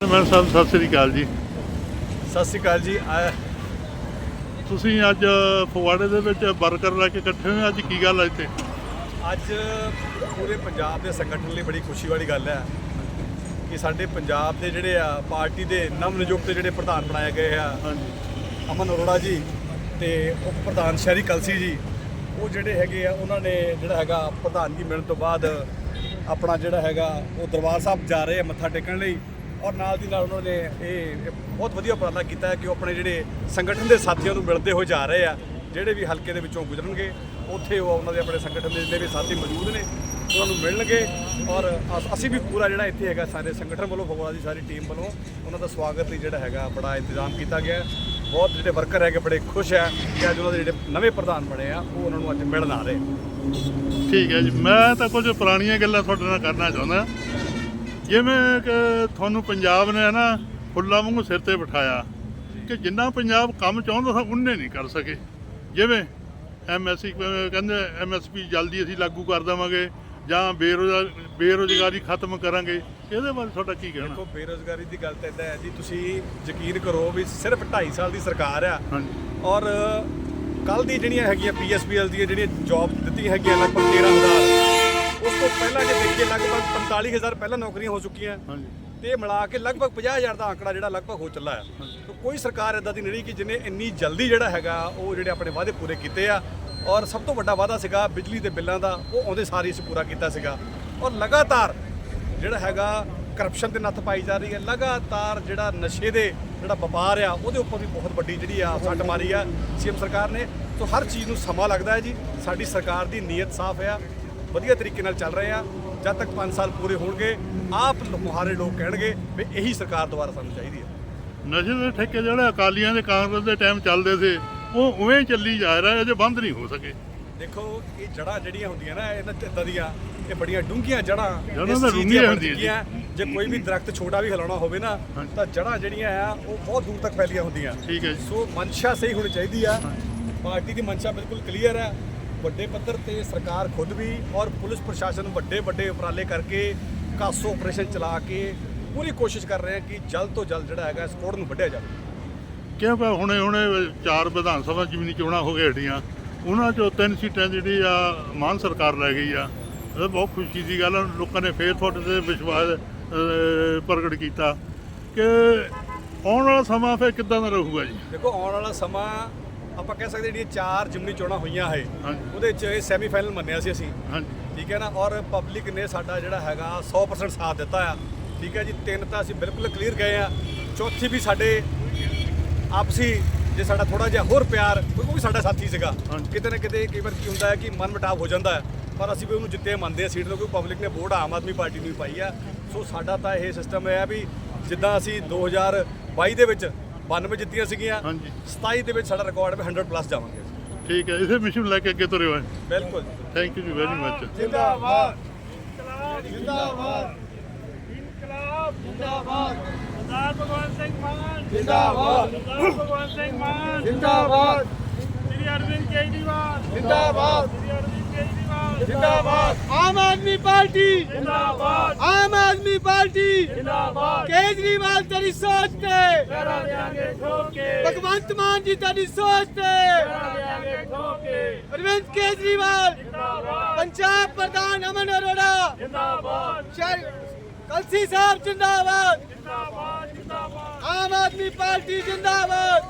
ਮੈਂ ਸਾਹਿਬ ਸਤਿ ਸ੍ਰੀ ਅਕਾਲ ਜੀ। ਸਤਿ ਸ਼੍ਰੀ ਅਕਾਲ ਜੀ। ਤੁਸੀਂ ਅੱਜ ਫਗਵਾੜੇ ਦੇ ਵਿੱਚ ਵਰਕਰ ਲੈ ਕੇ ਇਕੱਠੇ ਹੋਏ ਅੱਜ ਕੀ ਗੱਲ ਹੈ ਇੱਥੇ? ਅੱਜ ਪੂਰੇ ਪੰਜਾਬ ਦੇ ਸੰਗਠਨ ਲਈ ਬੜੀ ਖੁਸ਼ੀ ਵਾਲੀ ਗੱਲ ਹੈ ਕਿ ਸਾਡੇ ਪੰਜਾਬ ਦੇ ਜਿਹੜੇ ਆ ਪਾਰਟੀ ਦੇ ਨਵ ਨਿਯੁਕਤ ਜਿਹੜੇ ਪ੍ਰਧਾਨ ਬਣਾਏ ਗਏ ਆ ਹਾਂਜੀ। ਅਮਨ ਅਰੋੜਾ ਜੀ ਤੇ ਉਪ ਪ੍ਰਧਾਨ ਸ਼ਹਿਰੀ ਕਲਸੀ ਜੀ ਉਹ ਜਿਹੜੇ ਹੈਗੇ ਆ ਉਹਨਾਂ ਨੇ ਜਿਹੜਾ ਹੈਗਾ ਪ੍ਰਧਾਨਗੀ ਮਿਲਣ ਤੋਂ ਬਾਅਦ ਆਪਣਾ ਜਿਹੜਾ ਹੈਗਾ ਉਹ ਦਰਬਾਰ ਸਾਹਿਬ ਜਾ ਰਹੇ ਆ ਮੱਥਾ ਟੇਕਣ ਲਈ। ਔਰ ਨਾਲ ਦੀ ਨਾਲ ਉਹਨਾਂ ਨੇ ਇਹ ਬਹੁਤ ਵਧੀਆ ਉਪਰਾਲਾ ਕੀਤਾ ਹੈ ਕਿ ਉਹ ਆਪਣੇ ਜਿਹੜੇ ਸੰਗਠਨ ਦੇ ਸਾਥੀਆਂ ਨੂੰ ਮਿਲਦੇ ਹੋਏ ਜਾ ਰਹੇ ਆ, ਜਿਹੜੇ ਵੀ ਹਲਕੇ ਦੇ ਵਿੱਚੋਂ ਗੁਜ਼ਰਨਗੇ, ਉੱਥੇ ਉਹ ਉਹਨਾਂ ਦੇ ਆਪਣੇ ਸੰਗਠਨ ਦੇ ਜਿੰਨੇ ਵੀ ਸਾਥੀ ਮੌਜੂਦ ਨੇ, ਉਹਨਾਂ ਨੂੰ ਮਿਲਣਗੇ। ਔਰ ਅਸ- ਅਸੀਂ ਵੀ ਪੂਰਾ ਜਿਹੜਾ ਇੱਥੇ ਹੈਗਾ ਸਾਰੇ ਸੰਗਠਨ ਵੱਲੋਂ ਫਗਵਾੜਾ ਦੀ ਸਾਰੀ ਟੀਮ ਵੱਲੋਂ ਉਹਨਾਂ ਦਾ ਸਵਾਗਤ ਲਈ ਜਿਹੜਾ ਹੈਗਾ ਬੜਾ ਇੰਤਜ਼ਾਮ ਕੀਤਾ ਗਿਆ। ਬਹੁਤ ਜਿਹੜੇ ਵਰਕਰ ਹੈਗੇ ਬੜੇ ਖੁਸ਼ ਹੈ ਕਿ ਅੱਜ ਉਹਨਾਂ ਦੇ ਜਿਹੜੇ ਨਵੇਂ ਪ੍ਰਧਾਨ ਬਣੇ ਆ, ਉਹ ਉਹਨਾਂ ਨੂੰ ਅੱਜ ਮਿਲਣ ਆ ਰਹੇ। ਠੀਕ ਹੈ ਜੀ। ਮੈਂ ਤਾਂ ਕੁਝ ਪੁਰਾਣੀਆਂ ਗੱਲਾਂ ਤੁਹਾਡੇ ਨਾਲ ਕਰਨਾ ਚਾਹੁੰਦਾ। ਜਿਵੇਂ ਕਿ ਤੁਹਾਨੂੰ ਪੰਜਾਬ ਨੇ ਨਾ ਫੁੱਲਾਂ ਵਾਂਗੂ ਸਿਰ ਤੇ ਬਿਠਾਇਆ ਕਿ ਜਿੰਨਾ ਪੰਜਾਬ ਕੰਮ ਚਾਹੁੰਦਾ ਸੀ ਉਹਨੇ ਨਹੀਂ ਕਰ ਸਕੇ। ਜਿਵੇਂ ਐਮਐਸਸੀ ਕਹਿੰਦੇ ਐਮਐਸਪੀ ਜਲਦੀ ਅਸੀਂ ਲਾਗੂ ਕਰ ਦੇਵਾਂਗੇ ਜਾਂ ਬੇਰੁਜ਼ਗਾਰ ਬੇਰੁਜ਼ਗਾਰੀ ਖਤਮ ਕਰਾਂਗੇ ਇਹਦੇ ਬਾਰੇ ਤੁਹਾਡਾ ਕੀ ਕਹਿਣਾ? ਦੇਖੋ ਬੇਰੋਜ਼ਗਾਰੀ ਦੀ ਗੱਲ ਤਾਂ ਇਦਾਂ ਹੈ ਜੀ ਤੁਸੀਂ ਯਕੀਨ ਕਰੋ ਵੀ ਸਿਰਫ 2.5 ਸਾਲ ਦੀ ਸਰਕਾਰ ਆ। ਹਾਂਜੀ। ਔਰ ਕੱਲ ਦੀ ਜਿਹੜੀਆਂ ਹੈਗੀਆਂ ਪੀਐਸਪੀਐਲ ਦੀਆਂ ਜਿਹੜੀਆਂ ਜੌਬ ਦਿੱਤੀਆਂ ਹੈਗੀਆਂ ਲਗਭਗ 13000 ਉਸ ਤੋਂ ਪਹਿਲਾਂ ਜੇ ਦੇਖੀਏ ਲਗਭਗ 45000 ਪਹਿਲਾਂ ਨੌਕਰੀਆਂ ਹੋ ਚੁੱਕੀਆਂ। ਹਾਂਜੀ। ਤੇ ਇਹ ਮਿਲਾ ਕੇ ਲਗਭਗ 50000 ਦਾ ਆંકੜਾ ਜਿਹੜਾ ਲਗਭਗ ਹੋ ਚੱਲਾ ਹੈ। ਤਾਂ ਕੋਈ ਸਰਕਾਰ ਇਦਾਂ ਦੀ ਨਹੀਂ ਕਿ ਜਿਹਨੇ ਇੰਨੀ ਜਲਦੀ ਜਿਹੜਾ ਹੈਗਾ ਉਹ ਜਿਹੜੇ ਆਪਣੇ ਵਾਅਦੇ ਪੂਰੇ ਕੀਤੇ ਆ। ਔਰ ਸਭ ਤੋਂ ਵੱਡਾ ਵਾਅਦਾ ਸੀਗਾ ਬਿਜਲੀ ਦੇ ਬਿੱਲਾਂ ਦਾ ਉਹ ਆਉਂਦੇ ਸਾਰੀ ਅਸੀਂ ਪੂਰਾ ਕੀਤਾ ਸੀਗਾ। ਔਰ ਲਗਾਤਾਰ ਜਿਹੜਾ ਹੈਗਾ ਕਰਪਸ਼ਨ ਤੇ ਨੱਥ ਪਾਈ ਜਾ ਰਹੀ ਹੈ। ਲਗਾਤਾਰ ਜਿਹੜਾ ਨਸ਼ੇ ਦੇ ਜਿਹੜਾ ਵਪਾਰ ਆ ਉਹਦੇ ਉੱਪਰ ਵੀ ਬਹੁਤ ਵੱਡੀ ਜਿਹੜੀ ਆ ਸੱਟ ਮਾਰੀ ਆ ਸੀਐਮ ਸਰਕਾਰ ਨੇ। ਤੋਂ ਹਰ ਚੀਜ਼ ਨੂੰ ਸਮਾਂ ਲੱਗਦਾ ਹੈ ਜੀ। ਸਾਡੀ ਸਰਕਾਰ ਦੀ ਨੀਅਤ ਸਾਫ਼ ਆ। ਵਧੀਆ ਤਰੀਕੇ ਨਾਲ ਚੱਲ ਰਹੇ ਆ। ਜਦ ਤੱਕ 5 ਸਾਲ ਪੂਰੇ ਹੋਣਗੇ ਆਪ ਮੁਹਾਰੇ ਲੋਕ ਕਹਿਣਗੇ ਵੀ ਇਹੀ ਸਰਕਾਰ ਦੁਬਾਰਾ ਸਾਨੂੰ ਚਾਹੀਦੀ ਹੈ। ਨਸ਼ੇ ਦੇ ਠੇਕੇ ਜਿਹੜੇ ਅਕਾਲੀਆਂ ਦੇ ਕਾਂਗਰਸ ਦੇ ਟਾਈਮ ਚੱਲਦੇ ਸੀ ਉਹ ਉਵੇਂ ਚੱਲੀ ਜਾ ਰਿਹਾ ਅਜੇ ਬੰਦ ਨਹੀਂ ਹੋ ਸਕੇ। ਦੇਖੋ ਇਹ ਜੜਾਂ ਜਿਹੜੀਆਂ ਹੁੰਦੀਆਂ ਨਾ ਇਹਨਾਂ ਤੇ ਦੀਆਂ ਇਹ ਬੜੀਆਂ ਡੂੰਘੀਆਂ ਜੜਾਂ ਇਸ ਤਾਂ ਡੂੰਘੀਆਂ ਦੀਆਂ ਹੁੰਦੀਆਂ ਜੀ। ਕੋਈ ਵੀ ਦਰਖਤ ਛੋਟਾ ਵੀ ਹਿਲਾਉਣਾ ਹੋਵੇ ਨਾ। ਤਾਂ ਜੜਾਂ ਜਿਹੜੀਆਂ ਆ ਉਹ ਬਹੁਤ ਦੂਰ ਤੱਕ ਫੈਲੀਆਂ ਹੁੰਦੀਆਂ। ਠੀਕ ਹੈ ਜੀ। ਸੋ ਮਨਸ਼ਾ ਸਹੀ ਹੋਣੀ ਚਾਹੀਦੀ ਆ। ਪਾਰਟੀ ਦੀ ਮਨਸ਼ਾ ਬਿਲਕੁਲ ਕਲੀਅਰ ਹੈ ਵੱਡੇ ਪੱਧਰ ਤੇ ਸਰਕਾਰ ਖੁਦ ਵੀ ਔਰ ਪੁਲਿਸ ਪ੍ਰਸ਼ਾਸਨ ਵੱਡੇ ਵੱਡੇ ਉਪਰਾਲੇ ਕਰਕੇ ਕਾਸੋ ਆਪਰੇਸ਼ਨ ਚਲਾ ਕੇ ਪੂਰੀ ਕੋਸ਼ਿਸ਼ ਕਰ ਰਹੇ ਆ ਕਿ ਜਲਦ ਤੋਂ ਜਲਦ ਜਿਹੜਾ ਹੈਗਾ ਇਸ ਕੋੜ ਨੂੰ ਵੱਢਿਆ ਜਾਵੇ ਕਿਉਂਕਿ ਹੁਣੇ ਹੁਣੇ ਚਾਰ ਵਿਧਾਨ ਸਭਾ ਜ਼ਮੀਨੀ ਚੋਣਾਂ ਹੋ ਗਏ ਹਟੀਆਂ ਉਹਨਾਂ ਚੋਂ ਤਿੰਨ ਸੀਟਾਂ ਜਿਹੜੀ ਆ ਮਾਨ ਸਰਕਾਰ ਲੈ ਗਈ ਆ ਇਹ ਬਹੁਤ ਖੁਸ਼ੀ ਦੀ ਗੱਲ ਆ। ਲੋਕਾਂ ਨੇ ਫੇਰ ਤੁਹਾਡੇ ਤੇ ਵਿਸ਼ਵਾਸ ਪ੍ਰਗਟ ਕੀਤਾ ਕਿ ਆਉਣ ਵਾਲਾ ਸਮਾਂ ਫੇਰ ਕਿੱਦਾਂ ਦਾ ਰਹੂਗਾ ਜੀ ਦੇਖੋ ਆਉਣ ਵਾਲਾ ਸਮਾਂ ਆਪਾਂ ਕਹਿ ਸਕਦੇ ਜਿਹੜੀਆਂ ਚਾਰ ਜਿਮਨੀ ਚੋਣਾਂ ਹੋਈਆਂ ਹੈ ਉਹਦੇ 'ਚ ਇਹ ਸੈਮੀਫਾਈਨਲ ਮੰਨਿਆ ਸੀ ਅਸੀਂ। ਹਾਂਜੀ। ਠੀਕ ਹੈ ਨਾ? ਔਰ ਪਬਲਿਕ ਨੇ ਸਾਡਾ ਜਿਹੜਾ ਹੈਗਾ 100% ਸਾਥ ਦਿੱਤਾ ਆ। ਠੀਕ ਹੈ ਜੀ? ਤਿੰਨ ਤਾਂ ਅਸੀਂ ਬਿਲਕੁਲ ਕਲੀਅਰ ਗਏ ਆ। ਚੌਥੀ ਵੀ ਸਾਡੇ ਆਪਸੀ ਜੇ ਸਾਡਾ ਥੋੜਾ ਜਿਹਾ ਹੋਰ ਪਿਆਰ ਕਿਉਂਕਿ ਉਹ ਵੀ ਸਾਡਾ ਸਾਥੀ ਸੀਗਾ। ਕਿਤੇ ਨਾ ਕਿਤੇ ਕਈ ਵਾਰ ਕੀ ਹੁੰਦਾ ਹੈ ਕਿ ਮਨ ਮੁਟਾਵ ਹੋ ਜਾਂਦਾ ਹੈ। ਪਰ ਅਸੀਂ ਵੀ ਉਹਨੂੰ ਜਿੱਤੇ ਮੰਨਦੇ ਆ ਸੀਟ ਕਿਉਂਕਿ ਪਬਲਿਕ ਨੇ ਵੋਟ ਆਮ ਆਦਮੀ ਪਾਰਟੀ ਨੂੰ ਪਾਈ ਆ। ਸੋ ਸਾਡਾ ਤਾਂ ਇਹ ਸਿਸਟਮ ਹੈ ਵੀ ਜਿੱਦਾਂ ਅਸੀਂ 2022 ਦੇ ਵਿੱਚ 92 ਜਿੱਤੀਆਂ ਸੀਗੀਆਂ। ਹਾਂਜੀ। 27 ਦੇ ਵਿੱਚ ਸਾਡਾ ਰਿਕਾਰਡ ਹੈ 100 ਪਲੱਸ ਜਾਵਾਂਗੇ। ਠੀਕ ਹੈ ਇਸੇ ਮਿਸ਼ਨ ਲੈ ਕੇ ਅੱਗੇ ਤੁਰੇ ਹੋਏ। ਬਿਲਕੁਲ। Thank you ji very much ਜਿੰਦਾਬਾਦ। ਜਿੰਦਾਬਾਦ। ਇਨਕਲਾਬ ਜਿੰਦਾਬਾਦ। ਸਰਦਾਰ ਭਗਵੰਤ ਸਿੰਘ ਮਾਨ ਜਿੰਦਾਬਾਦ। ਸਰਦਾਰ ਭਗਵੰਤ ਸਿੰਘ ਮਾਨ ਜਿੰਦਾਬਾਦ। ਸ੍ਰੀ ਅਰਵਿੰਦ ਕੇਜਰੀਵਾਲ। ਜਿੰਦਾਬਾਦ। ਸ੍ਰੀ ਅਰਵਿੰਦ जिंदाबाद आम आदमी पार्टी जिंदाबाद आम आदमी पार्टी जिंदाबाद केजरीवाल तेरी सोच ते भगवंत मान जी तेरी सोच ते अरविंद केजरीवाल पंजाब प्रधान अमन अरोड़ा कलसी साहब जिंदाबाद आम आदमी पार्टी जिंदाबाद